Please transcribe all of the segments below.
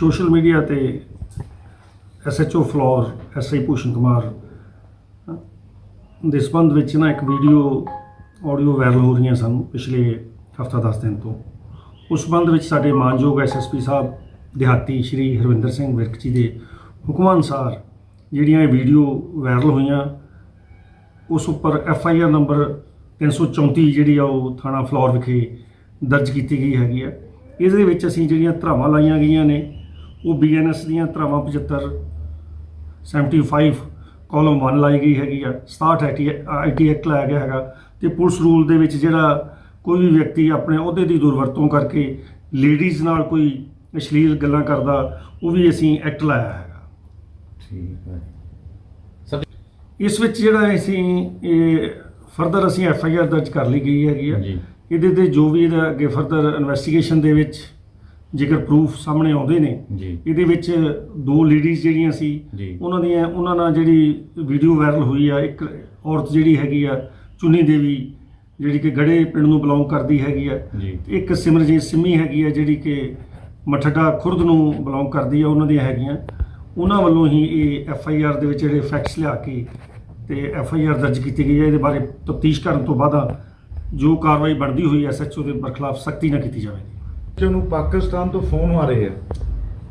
Social media ਤੇ SHO Phillaur SI Bhushan Kumar, ਦੇ ਸੰਬੰਧ ਵਿੱਚ ਨਾ ਇੱਕ ਵੀਡੀਓ ਆਡੀਓ ਵਾਇਰਲ ਹੋ ਰਹੀਆਂ ਸਨ ਪਿਛਲੇ ਹਫਤਾ 10 ਦਿਨ ਤੋਂ। ਉਸ ਸੰਬੰਧ ਵਿੱਚ ਸਾਡੇ ਮਾਨਯੋਗ ਐਸਐਸਪੀ ਸਾਹਿਬ, ਦਿਹਾਤੀ ਸ਼੍ਰੀ ਹਰਵਿੰਦਰ ਸਿੰਘ ਵਿਰਕ ਜੀ ਦੇ ਹੁਕਮਾਂ ਅਨੁਸਾਰ ਜਿਹੜੀਆਂ ਇਹ ਵੀਡੀਓ ਵਾਇਰਲ ਹੋਈਆਂ, ਉਸ ਉੱਪਰ ਐਫ ਆਈ ਆਰ ਨੰਬਰ 334 ਜਿਹੜੀ ਆ ਉਹ ਥਾਣਾ ਫਲੋਰ ਵਿਖੇ ਦਰਜ ਕੀਤੀ ਗਈ ਹੈਗੀ ਆ। ਇਸ ਦੇ ਵਿੱਚ ਅਸੀਂ ਜਿਹੜੀਆਂ ਧਰਾਵਾਂ ਲਾਈਆਂ ਗਈਆਂ ਨੇ ਉਹ ਬੀਐਨਐਸ ਦੀਆਂ ਧਰਾਵਾਂ 75 75 ਕਾਲਮ 1 ਲਾਈ ਗਈ ਹੈਗੀ ਆ 67 ਆਈਟੀ ਐਕਟ ਲਾਇਆ ਗਿਆ ਹੈਗਾ ਤੇ ਪੁਲਿਸ ਰੂਲ ਦੇ ਵਿੱਚ ਜਿਹੜਾ ਕੋਈ ਵੀ ਵਿਅਕਤੀ ਆਪਣੇ ਅਹੁਦੇ ਦੀ ਦੁਰਵਰਤੋਂ ਕਰਕੇ ਲੇਡੀਜ਼ ਨਾਲ ਕੋਈ ਅਸ਼ਲੀਲ ਗੱਲਾਂ ਕਰਦਾ ਉਹ ਵੀ ਅਸੀਂ ਐਕਟ ਲਾਇਆ ਹੈਗਾ। ਠੀਕ ਹੈ। ਇਸ ਵਿੱਚ ਜਿਹੜਾ ਅਸੀਂ ਇਹ ਫਰਦਰ ਅਸੀਂ ਐਫ ਆਈ ਆਰ ਦਰਜ ਕਰ ਲਈ ਗਈ ਹੈਗੀ ਆ। ਇਹਦੇ ਤੇ ਜੋ ਵੀ ਇਹਦਾ ਅੱਗੇ ਫਰਦਰ ਇਨਵੈਸਟੀਗੇਸ਼ਨ ਦੇ ਵਿੱਚ ਜੇਕਰ ਪ੍ਰੂਫ ਸਾਹਮਣੇ ਆਉਂਦੇ ਨੇ ਜੀ। ਇਹਦੇ ਵਿੱਚ ਦੋ ਲੇਡੀਜ਼ ਜਿਹੜੀਆਂ ਸੀ ਜੀ। ਉਹਨਾਂ ਦੀਆਂ ਉਹਨਾਂ ਨਾਲ ਜਿਹੜੀ ਵੀਡੀਓ ਵਾਇਰਲ ਹੋਈ ਆ ਇੱਕ ਔਰਤ ਜਿਹੜੀ ਹੈਗੀ ਆ ਚੁੰਨੀ ਦੇਵੀ ਜਿਹੜੀ ਕਿ ਗੜੇ ਪਿੰਡ ਨੂੰ ਬਿਲੋਂਗ ਕਰਦੀ ਹੈਗੀ ਆ। ਜੀ। ਇੱਕ ਸਿਮਰਜੀਤ ਸਿੰਮੀ ਹੈਗੀ ਆ ਜਿਹੜੀ ਕਿ ਮਠੜਾ ਖੁਰਦ ਨੂੰ ਬਿਲੋਂਗ ਕਰਦੀ ਆ ਉਹਨਾਂ ਦੀਆਂ ਹੈਗੀਆਂ। ਉਹਨਾਂ ਵੱਲੋਂ ਹੀ ਇਹ ਐਫ ਆਈ ਆਰ ਦੇ ਵਿੱਚ ਜਿਹੜੇ ਫੈਕਟਸ ਲਿਆ ਕੇ ਤੇ ਐਫ ਆਈ ਆਰ ਦਰਜ ਕੀਤੀ ਗਈ ਹੈ ਇਹਦੇ ਬਾਰੇ ਤਫਤੀਸ਼ ਕਰਨ ਤੋਂ ਬਾਅਦ ਜੋ ਕਾਰਵਾਈ ਬਣਦੀ ਹੋਈ ਐਸ ਐਚ ਓ ਦੇ ਬਰਖਲਾਫ ਸਖਤੀ ਨਾਲ ਕੀਤੀ ਜਾਵੇਗੀ। ਜਿਹਨੂੰ ਪਾਕਿਸਤਾਨ ਤੋਂ ਫੋਨ ਆ ਰਹੇ ਆ।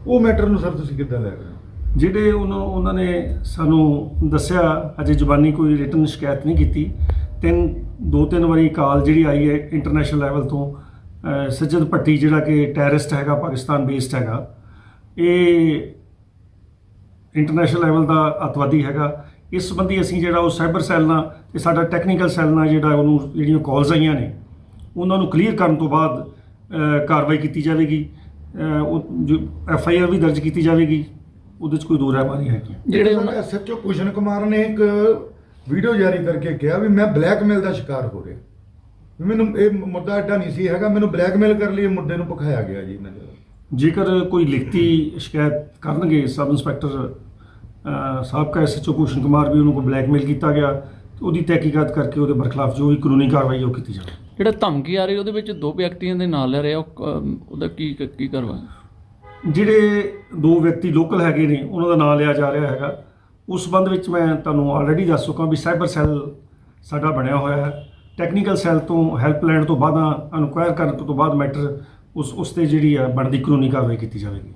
ਉਹ ਮੈਟਰ ਨੂੰ ਸਰ ਤੁਸੀਂ ਕਿੱਦਾਂ ਲੈ ਰਹੇ ਹੋ? ਜਿਹੜੇ ਉਹਨਾਂ ਉਹਨਾਂ ਨੇ ਸਾਨੂੰ ਦੱਸਿਆ, ਅਜੇ ਜ਼ੁਬਾਨੀ ਕੋਈ ਰਿਟਨ ਸ਼ਿਕਾਇਤ ਨਹੀਂ ਕੀਤੀ। ਤਿੰਨ ਦੋ ਤਿੰਨ ਵਾਰੀ ਕਾਲ ਜਿਹੜੀ ਆਈ ਹੈ ਇੰਟਰਨੈਸ਼ਨਲ ਲੈਵਲ ਤੋਂ ਸੱਜਦ ਭੱਟੀ ਜਿਹੜਾ ਕਿ ਟੈਰਰਿਸਟ ਹੈਗਾ, ਪਾਕਿਸਤਾਨ ਬੇਸਡ ਹੈਗਾ। ਇਹ ਇੰਟਰਨੈਸ਼ਨਲ ਲੈਵਲ ਦਾ ਅਤਵਾਦੀ ਹੈਗਾ। ਇਸ ਸੰਬੰਧੀ ਅਸੀਂ ਜਿਹੜਾ ਉਹ ਸਾਈਬਰ ਸੈੱਲ ਨਾਲ ਤੇ ਸਾਡਾ ਟੈਕਨੀਕਲ ਸੈੱਲ ਨਾਲ ਜਿਹੜਾ ਉਹਨੂੰ ਜਿਹੜੀਆਂ ਕਾਲਸ ਆਈਆਂ ਨੇ, ਉਹਨਾਂ ਨੂੰ ਕਲੀਅਰ ਕਰਨ ਤੋਂ ਬਾਅਦ ਕਾਰਵਾਈ ਕੀਤੀ ਜਾਵੇਗੀ। ਉਹ ਜੋ ਐਫ ਆਈ ਆਰ ਵੀ ਦਰਜ ਕੀਤੀ ਜਾਵੇਗੀ। ਉਹਦੇ 'ਚ ਕੋਈ ਦੋ ਰਾਹ ਨਹੀਂ ਹੈਗੀ ਜਿਹੜੇ ਐਸਐਚਓ ਭੂਸ਼ਣ ਕੁਮਾਰ ਨੇ ਇੱਕ ਵੀਡੀਓ ਜਾਰੀ ਕਰਕੇ ਕਿਹਾ ਵੀ ਮੈਂ ਬਲੈਕਮੇਲ ਦਾ ਸ਼ਿਕਾਰ ਹੋ ਰਿਹਾ। ਮੈਨੂੰ ਇਹ ਮੁੱਦਾ ਐਡਾ ਨਹੀਂ ਸੀ ਹੈਗਾ ਮੈਨੂੰ ਬਲੈਕਮੇਲ ਕਰਨ ਲਈ ਇਹ ਮੁੱਦੇ ਨੂੰ ਪਖਾਇਆ ਗਿਆ ਜੀ ਇਹਨਾਂ ਦੇ। ਜੇਕਰ ਕੋਈ ਲਿਖਤੀ ਸ਼ਿਕਾਇਤ ਕਰਨਗੇ ਸਬ ਇੰਸਪੈਕਟਰ ਸਾਬਕਾ ਐਸਐਚਓ ਭੂਸ਼ਣ ਕੁਮਾਰ ਵੀ ਉਹਨੂੰ ਕੋਈ ਬਲੈਕਮੇਲ ਕੀਤਾ ਗਿਆ ਉਹਦੀ ਤਹਿਕੀਕਾਤ ਕਰਕੇ ਉਹਦੇ ਬਰਖਲਾਫ ਜੋ ਵੀ ਕਾਨੂੰਨੀ ਕਾਰਵਾਈ ਉਹ ਕੀਤੀ ਜਾਵੇ। ਜਿਹੜਾ ਧਮਕੀ ਆ ਰਹੀ ਉਹਦੇ ਵਿੱਚ ਦੋ ਵਿਅਕਤੀਆਂ ਦੇ ਨਾਂ ਲੈ ਰਿਹਾ ਉਹ ਉਹਦਾ ਕੀ ਕੀ ਕਰਵਾ ਜਿਹੜੇ ਦੋ ਵਿਅਕਤੀ ਲੋਕਲ ਹੈਗੇ ਨੇ ਉਹਨਾਂ ਦਾ ਨਾਮ ਲਿਆ ਜਾ ਰਿਹਾ ਹੈਗਾ। ਉਸ ਸੰਬੰਧ ਵਿੱਚ ਮੈਂ ਤੁਹਾਨੂੰ ਆਲਰੇਡੀ ਦੱਸ ਚੁੱਕਾ ਵੀ ਸਾਈਬਰ ਸੈੱਲ ਸਾਡਾ ਬਣਿਆ ਹੋਇਆ ਹੈ। ਟੈਕਨੀਕਲ ਸੈੱਲ ਤੋਂ ਹੈਲਪ ਲੈਣ ਤੋਂ ਬਾਅਦ ਇਨਕੁਆਇਰ ਕਰਨ ਤੋਂ ਬਾਅਦ ਮੈਟਰ ਉਸ ਉਸ ਤੇ ਜਿਹੜੀ ਆ ਬਣਦੀ ਕਾਨੂੰਨੀ ਕਾਰਵਾਈ ਕੀਤੀ ਜਾਵੇਗੀ।